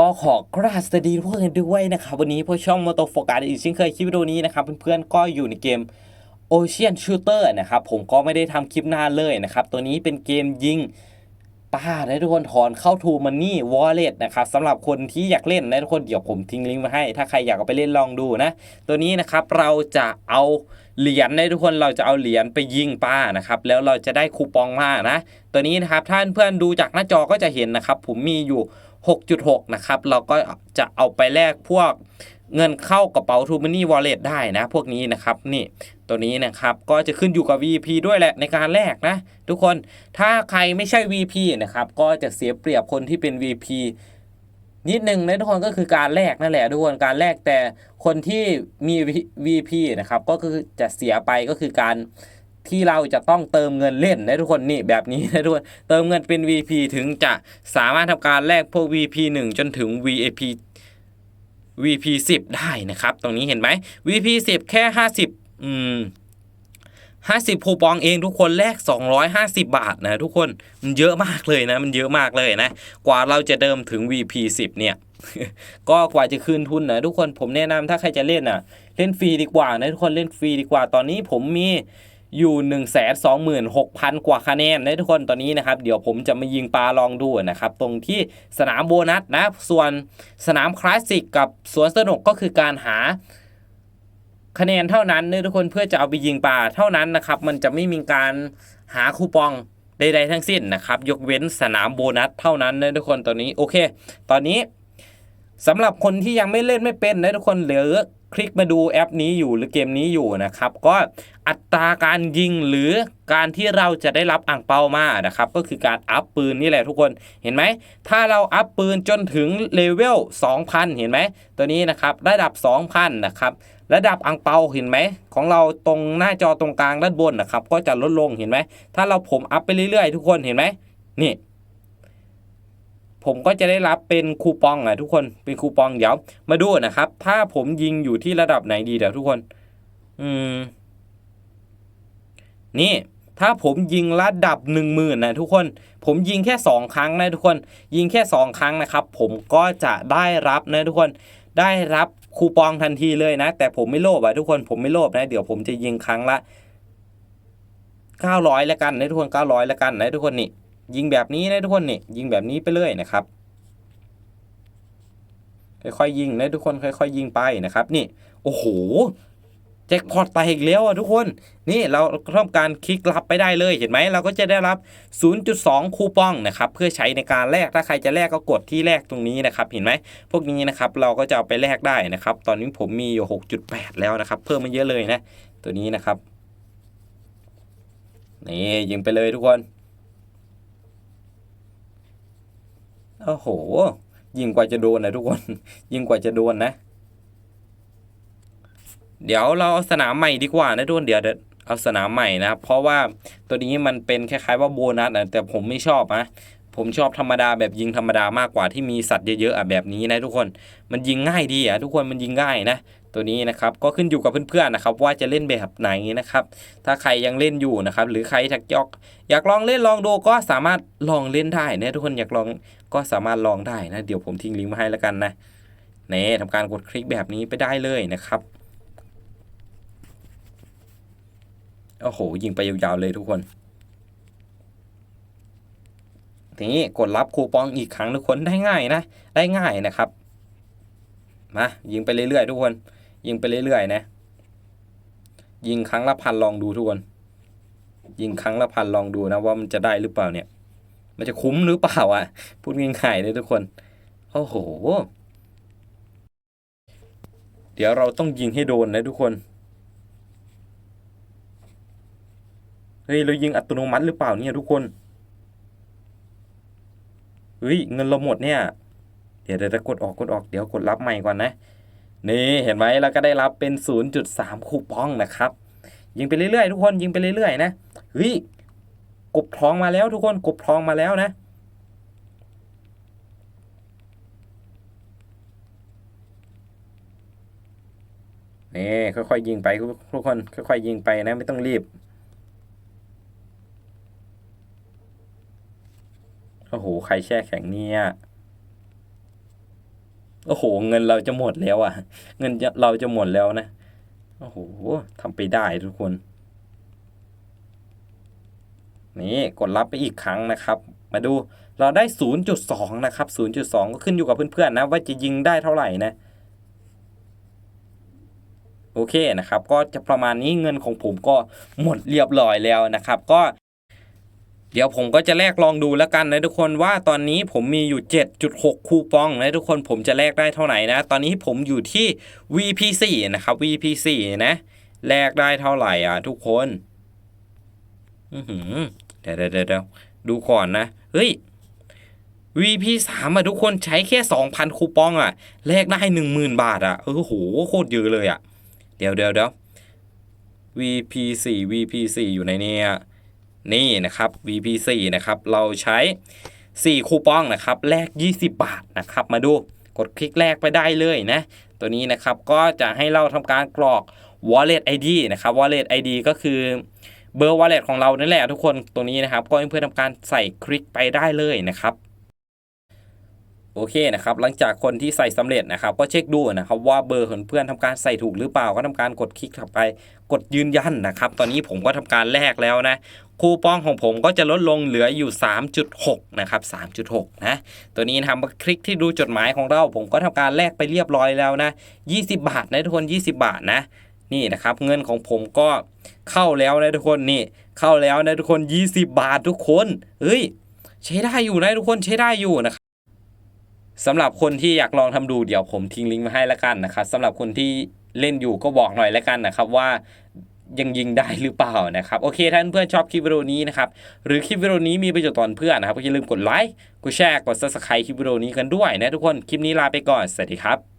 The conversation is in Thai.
ก็ขอกราบสวัสดีทุกคนด้วยนะครับวันนี้พวกช่องมอโตโฟกัสอีกเช่นเคยคลิปวิดีโอนี้นะครับเพื่อนๆก็อยู่ในเกม Ocean Shooter นะครับผมก็ไม่ได้ทำคลิปนานเลยนะครับตัวนี้เป็นเกมยิงป้านะทุกคนถอนเข้า To Money Wallet นะครับสำหรับคนที่อยากเล่นนะทุกคนเดี๋ยวผมทิ้งลิงก์มาให้ ถ้าใครอยากเอาไปเล่นลองดูนะ ตัวนี้นะครับเราจะเอาเหรียญนะทุกคนเราจะเอาเหรียญไปยิงป้านะครับแล้วเราจะได้คูปองมานะ ตัวนี้นะครับท่านเพื่อนดูจากหน้าจอก็จะเห็นนะครับผมมีอยู่ 6.6 นะครับ เราก็จะเอาไปแลกพวกเงินเข้ากระเป๋า t ูม m นี่วอลเล็ตได้นะ พวกนี้นะครับนี่ตัวนี้นะครับก็จะขึ้นอยู่กับ VP ด้วยแหละในการแลกนะ ทุกคนถ้าใครไม่ใช่ VP นะครับก็จะเสียเปรียบคนที่เป็น VP นิดนึงนะทุกคนก็คือการแลกนั่นแหละทุกคนการแลกแต่คนที่มี VP นะครับก็คือจะเสียไปก็คือการ ที่เราจะต้องเติมเงินเล่นนะทุกคนนี่แบบนี้นะทุกคนเติมเงินเป็น VP ถึงจะสามารถทำการแลกพวก VP 1 จนถึง VAP VP 10 ได้นะครับ ตรงนี้เห็นไหม VP 10 แค่ 50 อืม50คูปองเองทุกคนแลก 250 บาทนะทุกคนมันเยอะมากเลยนะมันเยอะมากเลยนะ กว่าเราจะเดิมถึง VP 10 เนี่ย ก็กว่าจะคืนทุนนะทุกคนผมแนะนำถ้าใครจะเล่นอะ เล่นฟรีดีกว่านะทุกคนเล่นฟรีดีกว่าตอนนี้ผมมี อยู่ 1 2 6 0 0 0 กว่าคะแนนนะทุกคนตอนนี้นะครับ เดี๋ยวผมจะมายิงปลาลองดูนะครับ ตรงที่สนามโบนัสนะ ส่วนสนามคลาสสิกกับสวนสนุกก็คือการหาคะแนนเท่านั้นนะทุกคนเพื่อจะเอาไปยิงปลาเท่านั้นนะครับ มันจะไม่มีการหาคูปองใดๆทั้งสิ้นนะครับ ยกเว้นสนามโบนัสเท่านั้นนะทุกคนตอนนี้โอเค ตอนนี้สำหรับคนที่ยังไม่เล่นไม่เป็นนะทุกคนเหลือ คลิกมาดูแอปนี้อยู่หรือเกมนี้อยู่นะครับ ก็อัตราการยิงหรือการที่เราจะได้รับอ่างเปามานะครับ ก็คือการอัพปืนนี่แหละทุกคนเห็นไหม ถ้าเราอัพปืนจนถึงเลเวล 2,000 เห็นไหม ตัวนี้นะครับระดับ 2,000 นะครับระดับอังเปาเห็นไหม ของเราตรงหน้าจอตรงกลางด้านบนนะครับ ก็จะลดลงเห็นไหม ถ้าเราผมอัพไปเรื่อยๆ ทุกคนเห็นไหมนี่ ผมก็จะได้รับเป็นคูปองอะทุกคนเป็นคูปองเดี๋ยว มาดูนะครับ ถ้าผมยิงอยู่ที่ระดับไหนดีเดี๋ยวทุกคน อืม นี่ถ้าผมยิงระดับหนึ่งหมื่นนะทุกคน ผมยิงแค่สองครั้งนะทุกคน ยิงแค่สองครั้งนะครับ ผมก็จะได้รับนะทุกคน ได้รับคูปองทันทีเลยนะ แต่ผมไม่โลภอะทุกคน ผมไม่โลภนะ เดี๋ยวผมจะยิงครั้งละ 900 แล้วกันนะทุกคน 900 แล้วกันนะทุกคนนี่ ยิงแบบนี้นะทุกคนนี่ยิงแบบนี้ไปเลยนะครับค่อยๆยิงนะทุกคนค่อยๆยิงไปนะครับนี่โอ้โหแจ็คพอตไปอีกแล้วอะทุกคน นี่เราทำการคลิกรับไปได้เลยเห็นไหมเราก็จะได้รับ 0.2 คูปองนะครับเพื่อใช้ในการแลกถ้าใครจะแลกก็กดที่แลกตรงนี้นะครับเห็นไหมพวกนี้นะครับเราก็จะเอาไปแลกได้นะครับ ตอนนี้ผมมีอยู่ 6.8 แล้วนะครับ เพิ่มมาเยอะเลยนะ ตัวนี้นะครับนี่ยิงไปเลยทุกคน โอ้โห ยิงกว่าจะโดนนะทุกคน ยิงกว่าจะโดนนะ เดี๋ยวเราเอาสนามใหม่ดีกว่านะทุกคนเดี๋ยวเอาสนามใหม่นะครับ เพราะว่าตัวนี้มันเป็นคล้ายๆว่าโบนัสนะแต่ผมไม่ชอบนะผมชอบธรรมดาแบบยิงธรรมดามากกว่าที่มีสัตว์เยอะๆอะแบบนี้นะทุกคนมันยิงง่ายดีอะทุกคนมันยิงง่ายนะตัวนี้นะครับก็ขึ้นอยู่กับเพื่อนๆนะครับว่าจะเล่นแบบไหนนะครับถ้าใครยังเล่นอยู่นะครับหรือใครอยากยอก อยากลองเล่นลองดูก็สามารถลองเล่นได้นะทุกคนอยากลอง ก็สามารถลองได้นะ เดี๋ยวผมทิ้งลิงก์มาให้แล้วกันนะนี่ทำการกดคลิกแบบนี้ไปได้เลยนะครับโอ้โห ยิงไปยาวๆเลยทุกคน ทีนี้กดรับคูปองอีกครั้งทุกคนได้ง่ายนะ ได้ง่ายนะครับ มายิงไปเรื่อยๆทุกคน ยิงไปเรื่อยๆนะ ยิงครั้งละพันลองดูทุกคน ยิงครั้งละพันลองดูนะว่ามันจะได้หรือเปล่าเนี่ย มันจะคุ้มหรือเปล่าอะ พูดง่ายๆเลยทุกคน โอ้โห เดี๋ยวเราต้องยิงให้โดนนะทุกคน เฮ้ย เรายิงอัตโนมัติหรือเปล่าเนี่ยทุกคน เฮ้ย เงินเราหมดเนี่ย เดี๋ยวเดี๋ยวกดออกกดออก เดี๋ยวกดรับใหม่ก่อนนะ นี่เห็นไหมเราก็ได้รับเป็น 0.3 คูปองนะครับ ยิงไปเรื่อยๆ ทุกคนยิงไปเรื่อยๆ นะ เฮ้ย กบทองมาแล้วทุกคนกบทองมาแล้วนะ นี่ค่อยๆยิงไปทุกคนค่อยๆยิงไปนะไม่ต้องรีบ โอ้โหใครแช่แข็งเนี่ยโอ้โห เงินเราจะหมดแล้วอะ เงินจะเราจะหมดแล้วนะ โอ้โหทำไปได้ทุกคน นี่กดรับไปอีกครั้งนะครับ มาดูเราได้ 0.2 นะครับ 0.2 ก็ขึ้นอยู่กับเพื่อนๆนะ ว่าจะยิงได้เท่าไหร่นะ โอเคนะครับ ก็จะประมาณนี้เงินของผมก็หมดเรียบร้อยแล้วนะครับ ก็ เดี๋ยวผมก็จะแลกลองดูแล้วกันนะทุกคนว่าตอนนี้ผมมีอยู่ 7.6 คูปองนะทุกคนผมจะแลกได้เท่าไหร่นะ ตอนนี้ผมอยู่ที่ VP4 นะครับ VP4 นะแลกได้เท่าไหร่อะทุกคน เดี๋ยวเดี๋ยวเดี๋ยวดูก่อนนะ เฮ้ย VP3 อะทุกคนใช้แค่ 2,000 คูปองอะแลกได้ 10,000 บาทอะเออโหโคตรเยอะเลยอะเดี๋ยวเดี๋ยวเดี๋ยว VP4 VP4 อยู่ในนี่ยนี่นะครับ VP4 นะครับ เราใช้ 4 คูปองนะครับ แลก 20 บาทนะครับ มาดูกดคลิกแลกไปได้เลยนะ ตัวนี้นะครับก็จะให้เราทำการกรอก wallet ID นะครับ wallet ID ก็คือ เบอร์ wallet ของเรานั่นแหละทุกคนตรงนี้นะครับ ก็ให้เพื่อนทำการใส่คลิกไปได้เลยนะครับโอเคนะครับหลังจากคนที่ใส่สำเร็จนะครับ ก็เช็คดูนะครับว่าเบอร์ของเพื่อนทำการใส่ถูกหรือเปล่าก็ทำการกดคลิกเข้าไปกดยืนยันนะครับ ตอนนี้ผมก็ทำการแลกแล้วนะคูปองของผมก็จะลดลงเหลืออยู่ 3.6 นะครับ 3.6 นะ ตัวนี้นะครับคลิกที่ดูจดหมายของเรา ผมก็ทำการแลกไปเรียบร้อยแล้วนะ 20 บาทนะทุกคน 20 บาทนะ นี่นะครับเงินของผมก็เข้าแล้วนะทุกคนนี่เข้าแล้วนะทุกคน 20 บาททุกคนเฮ้ยใช้ได้อยู่นะทุกคนใช้ได้อยู่นะครับสำหรับคนที่อยากลองทำดูเดี๋ยวผมทิ้งลิงก์มาให้แล้วกันนะครับสำหรับคนที่เล่นอยู่ก็บอกหน่อยแล้วกันนะครับว่ายังยิงได้หรือเปล่านะครับโอเคท่านเพื่อนชอบคลิปวิดีโอนี้นะครับหรือคลิปวิดีโอนี้มีประโยชน์ต่อเพื่อนนะครับก็อย่าลืมกดไลค์กดแชร์กด subscribe คลิปวิดีโอนี้กันด้วยนะทุกคนคลิปนี้ลาไปก่อนสวัสดีครับ